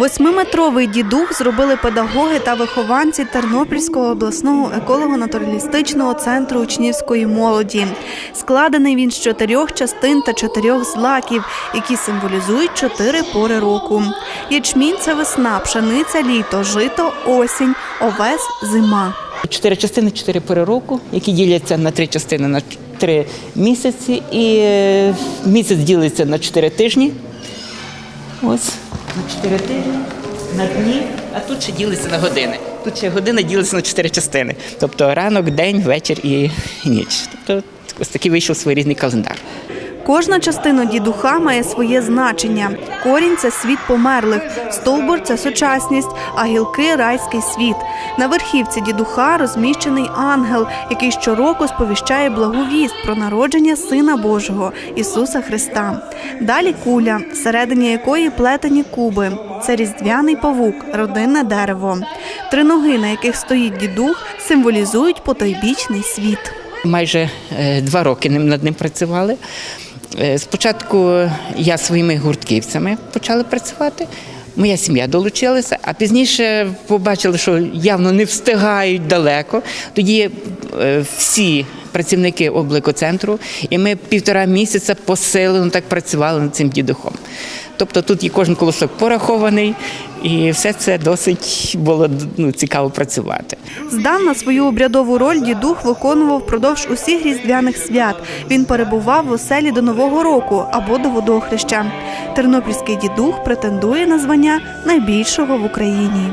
Восьмиметровий дідух зробили педагоги та вихованці Тернопільського обласного еколого-натуралістичного центру учнівської молоді. Складений він з чотирьох частин та чотирьох злаків, які символізують чотири пори року. Ячмінь це весна, пшениця, літо, жито, осінь, овес, зима. Чотири частини, чотири пори року, які діляться на три частини на три місяці. І е, місяць ділиться на чотири тижні. Ось, на чотири тижні, на дні, а тут ще ділиться на години. Тут ще години ділиться на чотири частини. Тобто ранок, день, вечір і ніч. Тобто ось такий вийшов своєрідний календар. Кожна частина дідуха має своє значення. Корінь це світ померлих, стовбур це сучасність, а гілки райський світ. На верхівці дідуха розміщений ангел, який щороку сповіщає благу вість про народження Сина Божого Ісуса Христа. Далі куля, всередині якої плетені куби. Це різдвяний павук, родинне дерево. Три ноги, на яких стоїть дідух, символізують потойбічний світ. Майже е, два роки над ним працювали. Е, Спочатку я своїми гуртківцями почала працювати. Моя сім'я долучилася, а пізніше побачили, що явно не встигають далеко. Тоді е, всі працівники обликоцентру, і ми півтора місяця посилено так працювали над цим дідухом. Тобто тут і кожен колосок порахований, і все це досить було ну, цікаво працювати. Здавна свою обрядову роль дідух виконував впродовж усіх різдвяних свят. Він перебував в оселі до Нового року або до водохреща. Тернопільський дідух претендує на звання найбільшого в Україні.